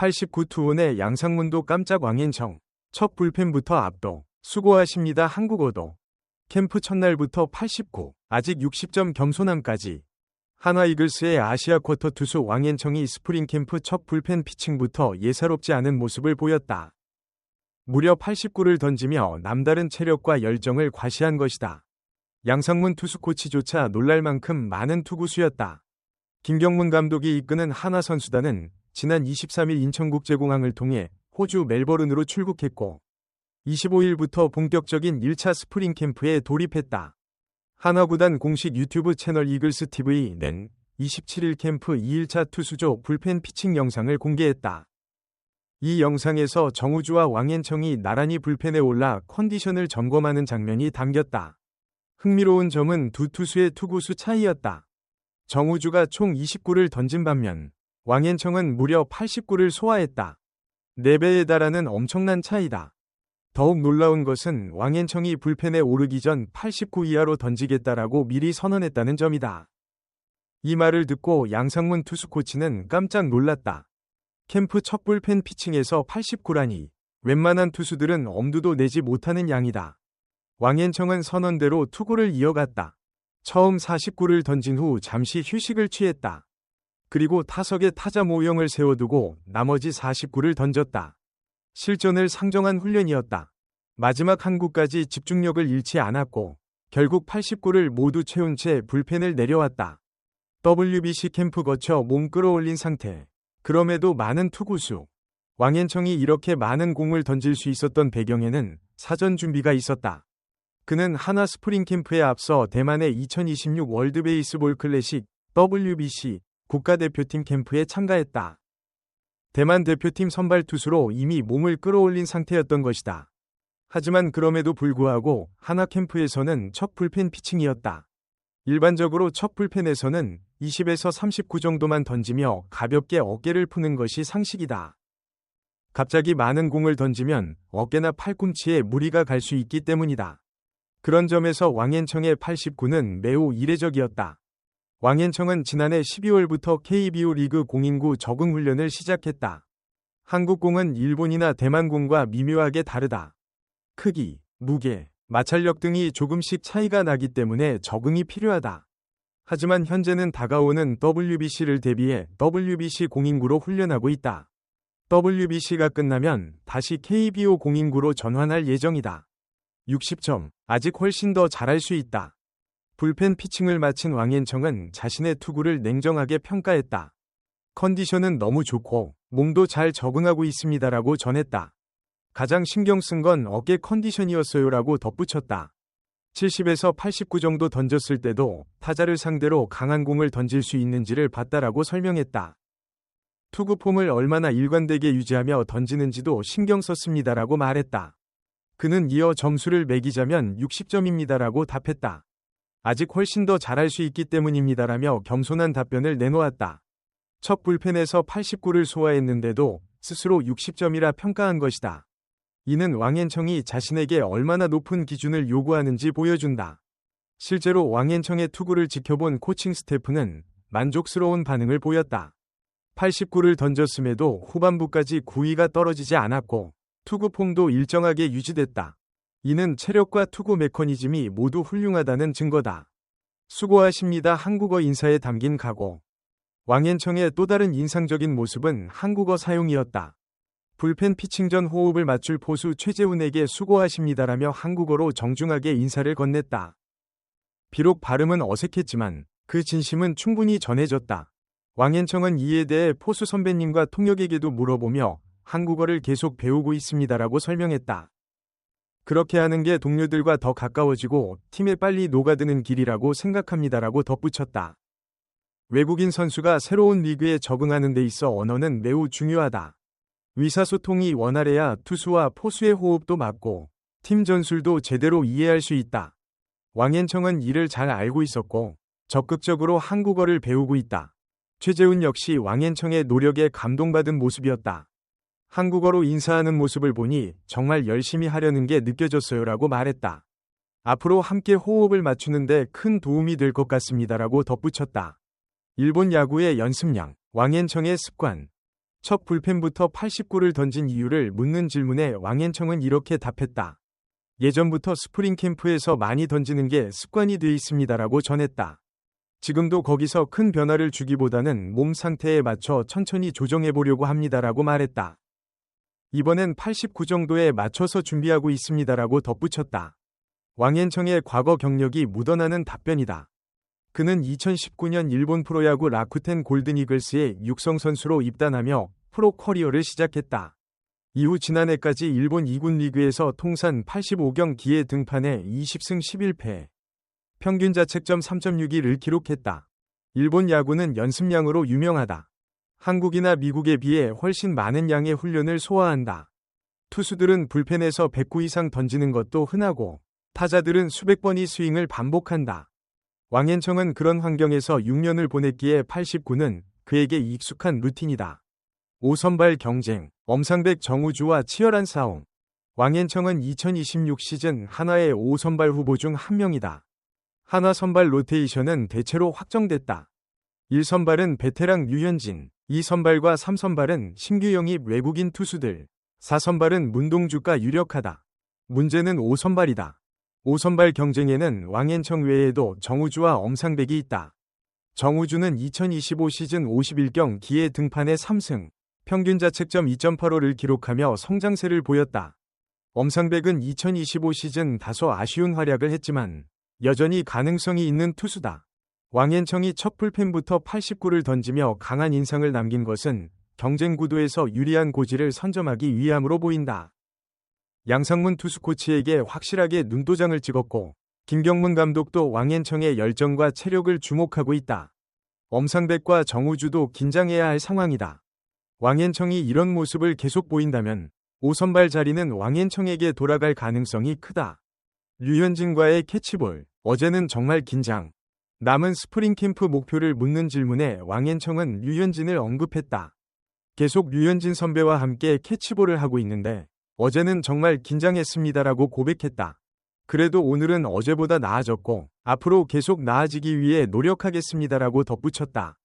89 투혼의 양상문도 깜짝 왕앤청. 첫 불펜부터 압도. 수고하십니다 한국어도. 캠프 첫날부터 89. 아직 60점 겸손함까지. 한화 이글스의 아시아 쿼터 투수 왕앤청이 스프링 캠프 첫 불펜 피칭부터 예사롭지 않은 모습을 보였다. 무려 89를 던지며 남다른 체력과 열정을 과시한 것이다. 양상문 투수 코치조차 놀랄 만큼 많은 투구수였다. 김경문 감독이 이끄는 한화 선수단은 지난 23일 인천국제공항을 통해 호주 멜버른으로 출국했고 25일부터 본격적인 1차 스프링 캠프에 돌입했다. 한화구단 공식 유튜브 채널 이글스 TV는 27일 캠프 2일차 투수조 불펜 피칭 영상을 공개했다. 이 영상에서 정우주와 왕앤청이 나란히 불펜에 올라 컨디션을 점검하는 장면이 담겼다. 흥미로운 점은 두 투수의 투구수 차이였다. 정우주가 총 29를 던진 반면 왕앤청은 무려 89를 소화했다. 4배에 달하는 엄청난 차이다. 더욱 놀라운 것은 왕앤청이 불펜에 오르기 전 89 이하로 던지겠다라고 미리 선언했다는 점이다. 이 말을 듣고 양상문 투수 코치는 깜짝 놀랐다. 캠프 첫 불펜 피칭에서 89라니 웬만한 투수들은 엄두도 내지 못하는 양이다. 왕앤청은 선언대로 투구를 이어갔다. 처음 49를 던진 후 잠시 휴식을 취했다. 그리고 타석에 타자 모형을 세워두고 나머지 49를 던졌다. 실전을 상정한 훈련이었다. 마지막 한 구까지 집중력을 잃지 않았고 결국 89를 모두 채운 채 불펜을 내려왔다. WBC 캠프 거쳐 몸 끌어올린 상태. 그럼에도 많은 투구수. 왕앤청이 이렇게 많은 공을 던질 수 있었던 배경에는 사전 준비가 있었다. 그는 하나 스프링 캠프에 앞서 대만의 2026 월드 베이스볼 클래식 WBC 국가대표팀 캠프에 참가했다. 대만 대표팀 선발 투수로 이미 몸을 끌어올린 상태였던 것이다. 하지만 그럼에도 불구하고 하나 캠프에서는 첫 불펜 피칭이었다. 일반적으로 첫 불펜에서는 20에서 39 정도만 던지며 가볍게 어깨를 푸는 것이 상식이다. 갑자기 많은 공을 던지면 어깨나 팔꿈치에 무리가 갈 수 있기 때문이다. 그런 점에서 왕앤청의 89는 매우 이례적이었다. 왕앤청은 지난해 12월부터 KBO 리그 공인구 적응 훈련을 시작했다. 한국공은 일본이나 대만공과 미묘하게 다르다. 크기, 무게, 마찰력 등이 조금씩 차이가 나기 때문에 적응이 필요하다. 하지만 현재는 다가오는 WBC를 대비해 WBC 공인구로 훈련하고 있다. WBC가 끝나면 다시 KBO 공인구로 전환할 예정이다. 60점, 아직 훨씬 더 잘할 수 있다. 불펜 피칭을 마친 왕앤청은 자신의 투구를 냉정하게 평가했다. 컨디션은 너무 좋고 몸도 잘 적응하고 있습니다라고 전했다. 가장 신경 쓴 건 어깨 컨디션이었어요라고 덧붙였다. 70에서 89 정도 던졌을 때도 타자를 상대로 강한 공을 던질 수 있는지를 봤다라고 설명했다. 투구 폼을 얼마나 일관되게 유지하며 던지는지도 신경 썼습니다라고 말했다. 그는 이어 점수를 매기자면 60점입니다라고 답했다. 아직 훨씬 더 잘할 수 있기 때문입니다라며 겸손한 답변을 내놓았다. 첫 불펜에서 89를 소화했는데도 스스로 60점이라 평가한 것이다. 이는 왕앤청이 자신에게 얼마나 높은 기준을 요구하는지 보여준다. 실제로 왕앤청의 투구를 지켜본 코칭 스태프는 만족스러운 반응을 보였다. 89를 던졌음에도 후반부까지 구위가 떨어지지 않았고 투구 폼도 일정하게 유지됐다. 이는 체력과 투구 메커니즘이 모두 훌륭하다는 증거다. 수고하십니다. 한국어 인사에 담긴 각오. 왕앤청의 또 다른 인상적인 모습은 한국어 사용이었다. 불펜 피칭 전 호흡을 맞출 포수 최재훈에게 수고하십니다라며 한국어로 정중하게 인사를 건넸다. 비록 발음은 어색했지만 그 진심은 충분히 전해졌다. 왕앤청은 이에 대해 포수 선배님과 통역에게도 물어보며 한국어를 계속 배우고 있습니다라고 설명했다. 그렇게 하는 게 동료들과 더 가까워지고 팀에 빨리 녹아드는 길이라고 생각합니다라고 덧붙였다. 외국인 선수가 새로운 리그에 적응하는 데 있어 언어는 매우 중요하다. 의사소통이 원활해야 투수와 포수의 호흡도 맞고 팀 전술도 제대로 이해할 수 있다. 왕앤청은 이를 잘 알고 있었고 적극적으로 한국어를 배우고 있다. 최재훈 역시 왕앤청의 노력에 감동받은 모습이었다. 한국어로 인사하는 모습을 보니 정말 열심히 하려는 게 느껴졌어요 라고 말했다. 앞으로 함께 호흡을 맞추는데 큰 도움이 될 것 같습니다라고 덧붙였다. 일본 야구의 연습량, 왕앤청의 습관. 첫 불펜부터 89를 던진 이유를 묻는 질문에 왕앤청은 이렇게 답했다. 예전부터 스프링 캠프에서 많이 던지는 게 습관이 돼 있습니다라고 전했다. 지금도 거기서 큰 변화를 주기보다는 몸 상태에 맞춰 천천히 조정해 보려고 합니다라고 말했다. 이번엔 89 정도에 맞춰서 준비하고 있습니다라고 덧붙였다. 왕앤청의 과거 경력이 묻어나는 답변이다. 그는 2019년 일본 프로야구 라쿠텐 골든이글스의 육성 선수로 입단하며 프로 커리어를 시작했다. 이후 지난해까지 일본 2군 리그에서 통산 85경 기에 등판해 20승 11패, 평균 자책점 3.61을 기록했다. 일본 야구는 연습량으로 유명하다. 한국이나 미국에 비해 훨씬 많은 양의 훈련을 소화한다. 투수들은 불펜에서 109 이상 던지는 것도 흔하고 타자들은 수백 번의 스윙을 반복한다. 왕앤청은 그런 환경에서 6년을 보냈기에 89는 그에게 익숙한 루틴이다. 5선발 경쟁, 엄상백 정우주와 치열한 싸움. 왕앤청은 2026 시즌 한화의 5선발 후보 중 한 명이다. 한화 선발 로테이션은 대체로 확정됐다. 1선발은 베테랑 류현진, 2선발과 3선발은 신규 영입 외국인 투수들, 4선발은 문동주가 유력하다. 문제는 5선발이다. 5선발 경쟁에는 왕앤청 외에도 정우주와 엄상백이 있다. 정우주는 2025 시즌 51경 기에 등판해 3승, 평균 자책점 2.85를 기록하며 성장세를 보였다. 엄상백은 2025 시즌 다소 아쉬운 활약을 했지만 여전히 가능성이 있는 투수다. 왕앤청이 첫 풀펜부터 89를 던지며 강한 인상을 남긴 것은 경쟁 구도에서 유리한 고지를 선점하기 위함으로 보인다. 양상문 투수 코치에게 확실하게 눈도장을 찍었고 김경문 감독도 왕앤청의 열정과 체력을 주목하고 있다. 엄상백과 정우주도 긴장해야 할 상황이다. 왕앤청이 이런 모습을 계속 보인다면 5선발 자리는 왕앤청에게 돌아갈 가능성이 크다. 류현진과의 캐치볼, 어제는 정말 긴장. 남은 스프링 캠프 목표를 묻는 질문에 왕앤청은 류현진을 언급했다. 계속 류현진 선배와 함께 캐치볼을 하고 있는데 어제는 정말 긴장했습니다라고 고백했다. 그래도 오늘은 어제보다 나아졌고 앞으로 계속 나아지기 위해 노력하겠습니다라고 덧붙였다.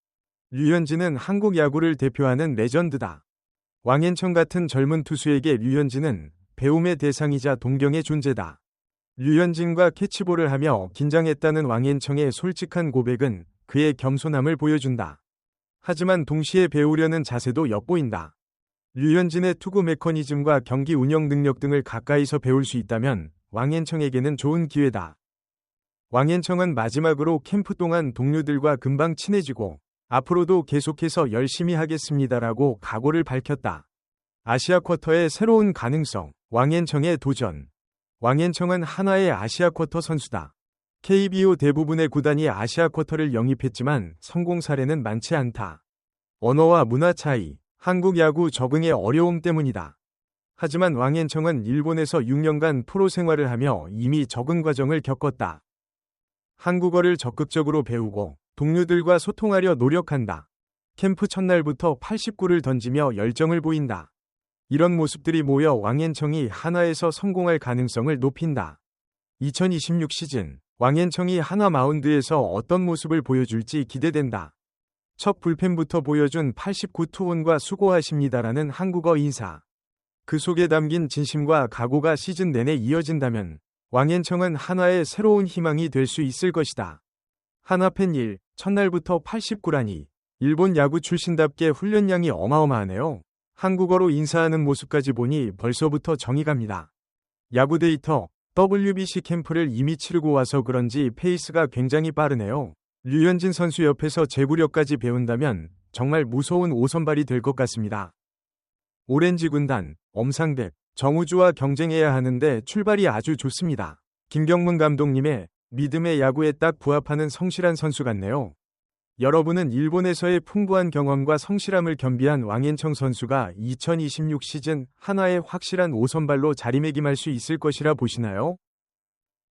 류현진은 한국 야구를 대표하는 레전드다. 왕앤청 같은 젊은 투수에게 류현진은 배움의 대상이자 동경의 존재다. 류현진과 캐치볼을 하며 긴장했다는 왕앤청의 솔직한 고백은 그의 겸손함을 보여준다. 하지만 동시에 배우려는 자세도 엿보인다. 류현진의 투구 메커니즘과 경기 운영 능력 등을 가까이서 배울 수 있다면 왕앤청에게는 좋은 기회다. 왕앤청은 마지막으로 캠프 동안 동료들과 금방 친해지고 앞으로도 계속해서 열심히 하겠습니다라고 각오를 밝혔다. 아시아 쿼터의 새로운 가능성, 왕앤청의 도전, 왕앤청은 하나의 아시아 쿼터 선수다. KBO 대부분의 구단이 아시아 쿼터를 영입했지만 성공 사례는 많지 않다. 언어와 문화 차이, 한국 야구 적응의 어려움 때문이다. 하지만 왕앤청은 일본에서 6년간 프로 생활을 하며 이미 적응 과정을 겪었다. 한국어를 적극적으로 배우고 동료들과 소통하려 노력한다. 캠프 첫날부터 89를 던지며 열정을 보인다. 이런 모습들이 모여 왕앤청이 하나에서 성공할 가능성을 높인다. 2026 시즌 왕앤청이 하나 마운드에서 어떤 모습을 보여줄지 기대된다. 첫 불펜부터 보여준 89 투혼과 수고하십니다라는 한국어 인사. 그 속에 담긴 진심과 각오가 시즌 내내 이어진다면 왕앤청은 하나의 새로운 희망이 될 수 있을 것이다. 하나팬 1, 첫날부터 89라니. 일본 야구 출신답게 훈련량이 어마어마하네요. 한국어로 인사하는 모습까지 보니 벌써부터 정이 갑니다. 야구 데이터 WBC 캠프를 이미 치르고 와서 그런지 페이스가 굉장히 빠르네요. 류현진 선수 옆에서 제구력까지 배운다면 정말 무서운 오선발이 될 것 같습니다. 오렌지 군단, 엄상백, 정우주와 경쟁해야 하는데 출발이 아주 좋습니다. 김경문 감독님의 믿음의 야구에 딱 부합하는 성실한 선수 같네요. 여러분은 일본에서의 풍부한 경험과 성실함을 겸비한 왕앤청 선수가 2026 시즌 하나의 확실한 5선발로 자리매김할 수 있을 것이라 보시나요?